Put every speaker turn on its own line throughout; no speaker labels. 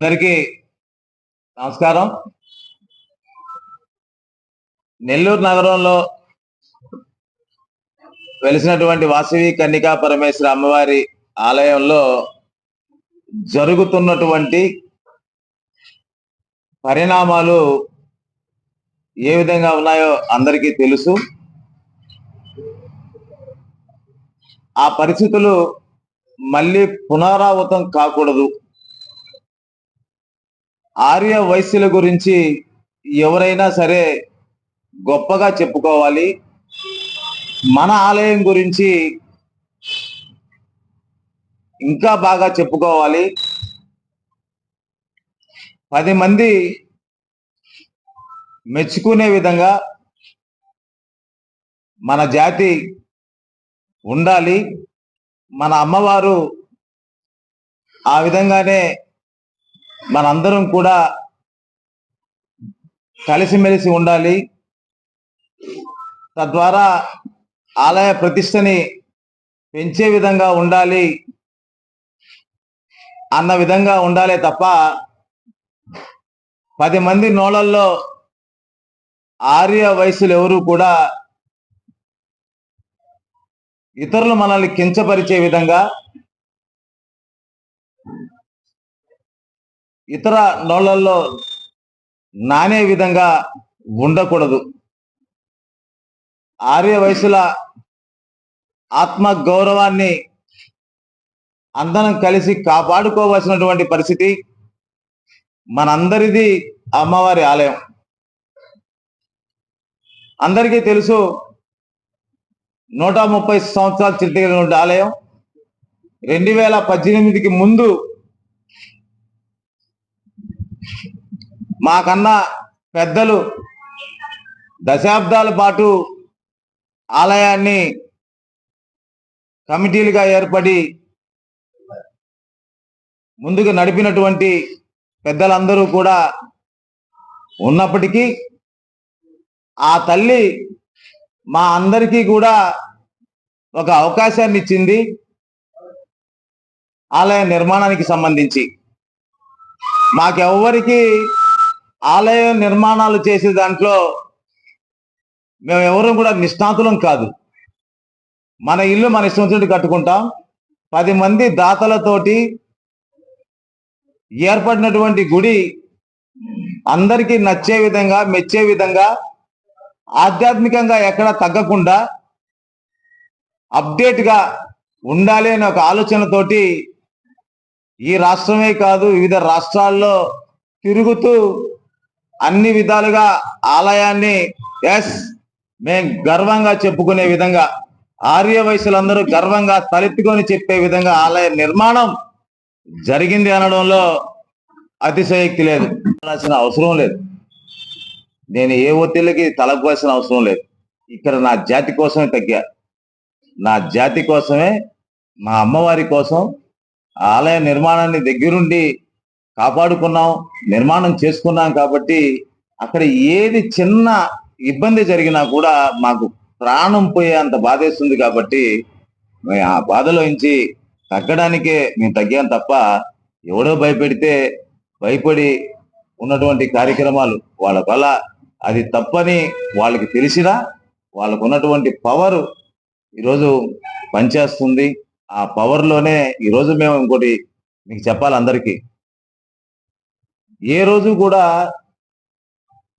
అందరికీ నమస్కారం. నెల్లూరు నగరంలో వెలిసినటువంటి వాసవి కన్నికా పరమేశ్వర అమ్మవారి ఆలయంలో జరుగుతున్నటువంటి పరిణామాలు ఏ విధంగా ఉన్నాయో అందరికీ తెలుసు. ఆ పరిస్థితులు మళ్ళీ పునరావృతం కాకూడదు. ఆర్య వైశ్యుల గురించి ఎవరైనా సరే గొప్పగా చెప్పుకోవాలి. మన ఆలయం గురించి ఇంకా బాగా చెప్పుకోవాలి. పది మంది మెచ్చుకునే విధంగా మన జాతి ఉండాలి. మన అమ్మవారు ఆ విధంగానే మనందరం కూడా కలిసిమెలిసి ఉండాలి. తద్వారా ఆలయ ప్రతిష్టని పెంచే విధంగా ఉండాలి. అన్న విధంగా ఉండాలే తప్ప పది మంది నోళ్ళల్లో ఆర్య వయసులు ఎవరు కూడా ఇతరులు మనల్ని కించపరిచే విధంగా ఇతర నోళ్ళల్లో నానే విధంగా ఉండకూడదు. ఆర్య వయసుల ఆత్మ గౌరవాన్ని అందరం కలిసి కాపాడుకోవాల్సినటువంటి పరిస్థితి మనందరిది అమ్మవారి ఆలయం. అందరికీ తెలుసు నూట ముప్పై సంవత్సరాలు చిట్టగిన ఆలయం. రెండు వేల పద్దెనిమిదికి ముందు మాకన్నా పెద్దలు దశాబ్దాల పాటు ఆలయాన్ని కమిటీలుగా ఏర్పడి ముందుకు నడిపినటువంటి పెద్దలందరూ కూడా ఉన్నప్పటికీ ఆ తల్లి మా అందరికీ కూడా ఒక అవకాశాన్ని ఇచ్చింది ఆలయ నిర్మాణానికి సంబంధించి. మాకెవ్వరికి ఆలయ నిర్మాణాలు చేసే దాంట్లో మేము ఎవరు కూడా నిష్ణాతులం కాదు. మన ఇల్లు మన ఇష్టం కట్టుకుంటాం. పది మంది దాతలతోటి ఏర్పడినటువంటి గుడి అందరికీ నచ్చే విధంగా మెచ్చే విధంగా ఆధ్యాత్మికంగా ఎక్కడ తగ్గకుండా అప్డేట్గా ఉండాలి అనే ఒక ఆలోచనతోటి ఈ రాష్ట్రమే కాదు వివిధ రాష్ట్రాల్లో తిరుగుతూ అన్ని విధాలుగా ఆలయాన్ని ఎస్ మేం గర్వంగా చెప్పుకునే విధంగా ఆర్య వయసులందరూ గర్వంగా తలెత్తుకొని చెప్పే విధంగా ఆలయ నిర్మాణం జరిగింది అనడంలో అతిశయక్తి లేదు. అవసరం లేదు. నేను ఏ ఒత్తిళ్ళకి తలపోవాల్సిన అవసరం లేదు. ఇక్కడ నా జాతి కోసమే తగ్గా. నా జాతి కోసమే మా అమ్మవారి కోసం ఆలయ నిర్మాణాన్ని దగ్గరుండి కాపాడుకున్నాం నిర్మాణం చేసుకున్నాం కాబట్టి అక్కడ ఏది చిన్న ఇబ్బంది జరిగినా కూడా మాకు ప్రాణం పోయే అంత బాధేస్తుంది కాబట్టి మేము ఆ బాధలో నుంచి తగ్గడానికే మేము తగ్గాం తప్ప ఎవడో భయపెడితే భయపడి ఉన్నటువంటి కార్యక్రమాలు వాళ్ళ వల్ల అది తప్పని వాళ్ళకి తెలిసినా వాళ్ళకు ఉన్నటువంటి పవర్ ఈరోజు పనిచేస్తుంది. ఆ పవర్లోనే రోజు మేము ఇంకోటి మీకు చెప్పాలి అందరికీ. ఏ రోజు కూడా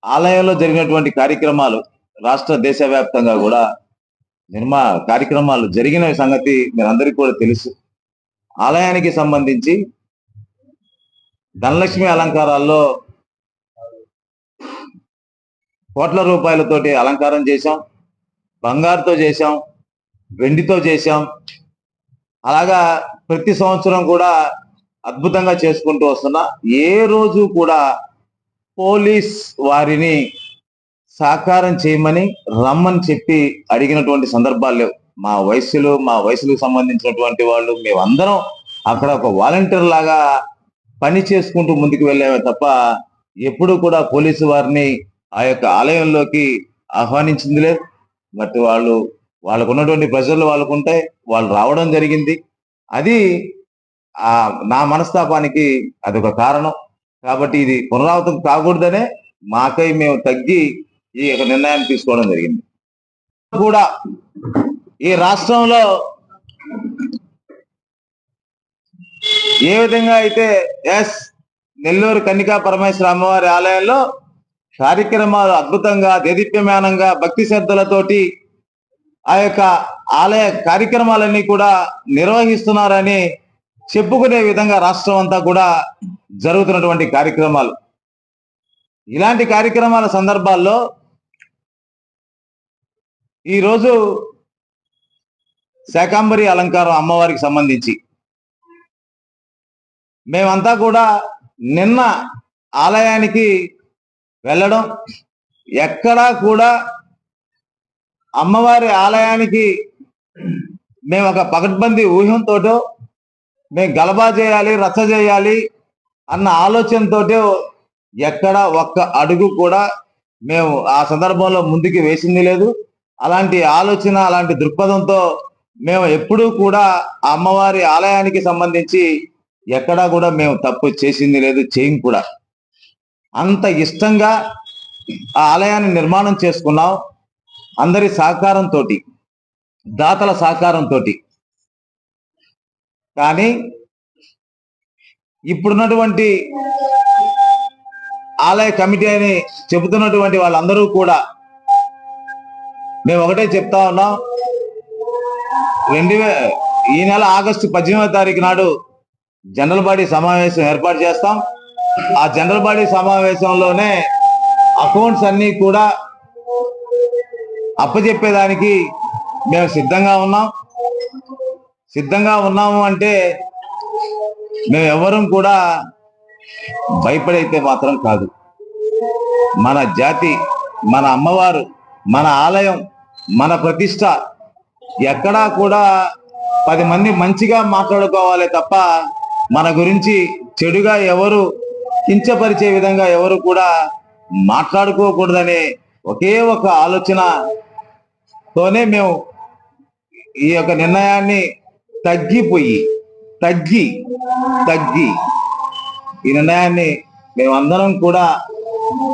ఆలయంలో జరిగినటువంటి కార్యక్రమాలు రాష్ట్ర దేశవ్యాప్తంగా కూడా నిర్మా కార్యక్రమాలు జరిగిన సంగతి మీరందరికీ కూడా తెలుసు. ఆలయానికి సంబంధించి ధనలక్ష్మి అలంకారాల్లో కోట్ల రూపాయలతోటి అలంకారం చేశాం. బంగారుతో చేశాం. వెండితో చేశాం. అలాగా ప్రతి సంవత్సరం కూడా అద్భుతంగా చేసుకుంటూ వస్తున్నా. ఏ రోజు కూడా పోలీస్ వారిని సాకారం చేయమని రమ్మని చెప్పి అడిగినటువంటి సందర్భాలు లేవు. మా వయస్సులు మా వయసులకు సంబంధించినటువంటి వాళ్ళు మేమందరం అక్కడ ఒక వాలంటీర్ లాగా పని చేసుకుంటూ ముందుకు వెళ్ళామే తప్ప ఎప్పుడు కూడా పోలీసు వారిని ఆ యొక్క ఆలయంలోకి ఆహ్వానించింది లేదు. బట్ వాళ్ళు వాళ్ళకు ఉన్నటువంటి ప్రజలు వాళ్ళకు ఉంటాయి వాళ్ళు రావడం జరిగింది. అది ఆ నా మనస్తాపానికి అదొక కారణం. కాబట్టి ఇది పునరావృతం కాకూడదనే మాకై మేము తగ్గి ఈ యొక్క నిర్ణయాన్ని తీసుకోవడం జరిగింది. కూడా ఈ రాష్ట్రంలో ఏ విధంగా అయితే ఎస్ నెల్లూరు కన్నికా పరమేశ్వర అమ్మవారి ఆలయంలో కార్యక్రమాలు అద్భుతంగా దేదీప్యమానంగా భక్తి శ్రద్ధలతోటి ఆ యొక్క ఆలయ కార్యక్రమాలన్నీ కూడా నిర్వహిస్తున్నారని చెప్పుకునే విధంగా రాష్ట్రం అంతా కూడా జరుగుతున్నటువంటి కార్యక్రమాలు. ఇలాంటి కార్యక్రమాల సందర్భాల్లో ఈరోజు శాకాంబరి అలంకారం అమ్మవారికి సంబంధించి మేమంతా కూడా నిన్న ఆలయానికి వెళ్ళడం ఎక్కడా కూడా అమ్మవారి ఆలయానికి మేము ఒక పకడ్బందీ ఊహంతోటో మేము గలబా చేయాలి రచ్చ చేయాలి అన్న ఆలోచనతో ఎక్కడ ఒక్క అడుగు కూడా మేము ఆ సందర్భంలో ముందుకు వేసింది లేదు. అలాంటి ఆలోచన అలాంటి దృక్పథంతో మేము ఎప్పుడూ కూడా ఆ అమ్మవారి ఆలయానికి సంబంధించి ఎక్కడా కూడా మేము తప్పు చేసింది లేదు చేయం కూడా. అంత ఇష్టంగా ఆ ఆలయాన్ని నిర్మాణం చేసుకున్నాం. అందరి సహకారంతో దాతల సహకారంతో కానీ ఇప్పుడున్నటువంటి ఆలయ కమిటీ అని చెబుతున్నటువంటి వాళ్ళందరూ కూడా మేము ఒకటే చెప్తా ఉన్నాం. రెండు ఈ నెల ఆగస్టు పద్దెనిమిదవ తారీఖు నాడు జనరల్ బాడీ సమావేశం ఏర్పాటు చేస్తాం. ఆ జనరల్ బాడీ సమావేశంలోనే అకౌంట్స్ అన్నీ కూడా అప్పచెప్పేదానికి మేము సిద్ధంగా ఉన్నాం. సిద్ధంగా ఉన్నాము అంటే మేము ఎవరం కూడా భయపడైతే మాత్రం కాదు. మన జాతి మన అమ్మవారు మన ఆలయం మన ప్రతిష్ట ఎక్కడా కూడా పది మంది మంచిగా మాట్లాడుకోవాలి తప్ప మన గురించి చెడుగా ఎవరు కించపరిచే విధంగా ఎవరు కూడా మాట్లాడుకోకూడదనే ఒకే ఒక ఆలోచన తోనే మేము ఈ యొక్క నిర్ణయాన్ని తగ్గిపోయి తగ్గి తగ్గి ఈ నిర్ణయాన్ని మేమందరం కూడా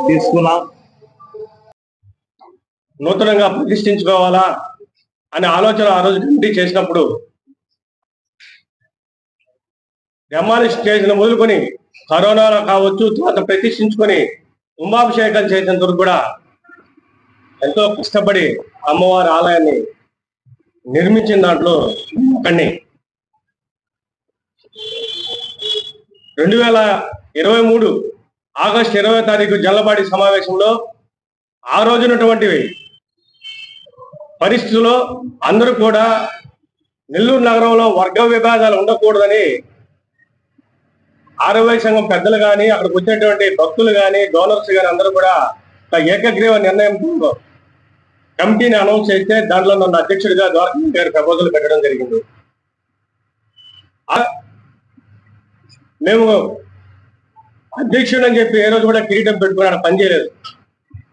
తీసుకున్నాం.
నూతనంగా ప్రతిష్ఠించుకోవాలా అనే ఆలోచన ఆ రోజు కమిటీ చేసినప్పుడు డెమాలిష్ చేసిన మొదలుకొని కరోనాలో కావచ్చు తర్వాత ప్రతిష్ఠించుకొని కుంభాభిషేకం చేసినంత వరకు కూడా ఎంతో కష్టపడి అమ్మవారి ఆలయాన్ని నిర్మించిన దాంట్లో ఒకడిని రెండు వేల ఇరవై మూడు ఆగస్టు ఇరవై తారీఖు జల్లబాడి సమావేశంలో ఆ రోజునటువంటి పరిస్థితుల్లో అందరూ కూడా నెల్లూరు నగరంలో వర్గ విభేదాలు ఉండకూడదని ఆరోగ్య సంఘం పెద్దలు కానీ అక్కడికి వచ్చేటువంటి భక్తులు కానీ డోనర్స్ కానీ అందరూ కూడా ఏకగ్రీవ నిర్ణయంతో కమిటీని అనౌన్స్ చేస్తే దాంట్లో నన్ను అధ్యక్షుడిగా ద్వారకా గారు ప్రపోజల్ పెట్టడం జరిగింది. మేము అధ్యక్షుడు అని చెప్పి ఏ రోజు కూడా కిరీటం పెట్టుకుని పనిచేయలేదు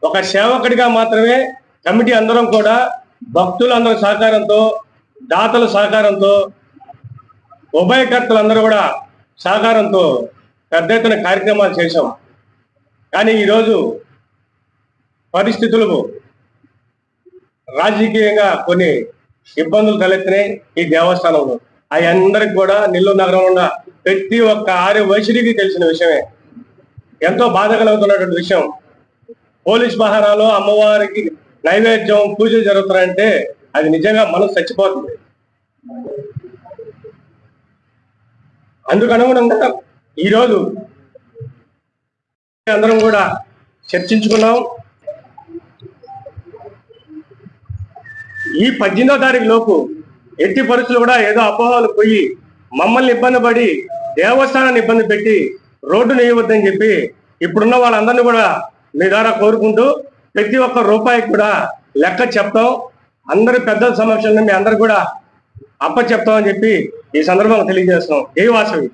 ఒక సేవకుడిగా మాత్రమే కమిటీ అందరం కూడా భక్తులందరి సహకారంతో దాతల సహకారంతో ఉభయకర్తలందరూ కూడా సహకారంతో పెద్ద ఎత్తున కార్యక్రమాలు చేశాం. కానీ ఈరోజు పరిస్థితులు రాజకీయంగా కొన్ని ఇబ్బందులు తలెత్తినాయి ఈ దేవస్థానంలో. అవి అందరికి కూడా నెల్లూరు నగరంలో ఉన్న ప్రతి ఒక్క ఆర్య వైశ్యుడికి తెలిసిన విషయమే. ఎంతో బాధ కలుగుతున్నటువంటి విషయం. పోలీస్ పహారాలో అమ్మవారికి నైవేద్యం పూజలు జరుగుతున్నాయంటే అది నిజంగా మనసు చచ్చిపోతుంది. అందుకు అనుగుణంగా ఈరోజు అందరం కూడా చర్చించుకున్నాం. ఈ పద్దెనిమిదో తారీఖు లోపు ఎట్టి పరిస్థితులు కూడా ఏదో అపోహలు పోయి మమ్మల్ని ఇబ్బంది పడి దేవస్థానాన్ని ఇబ్బంది పెట్టి రోడ్డు నేయవద్దని చెప్పి ఇప్పుడున్న వాళ్ళందరినీ కూడా మీ ద్వారా కోరుకుంటూ ప్రతి ఒక్క రూపాయికి కూడా లెక్క చెప్తాం. అందరి పెద్దల సమక్షంలో మీ అందరు కూడా అప్ప చెప్తామని చెప్పి ఈ సందర్భంగా తెలియజేస్తున్నాం. ఏ వాసవి.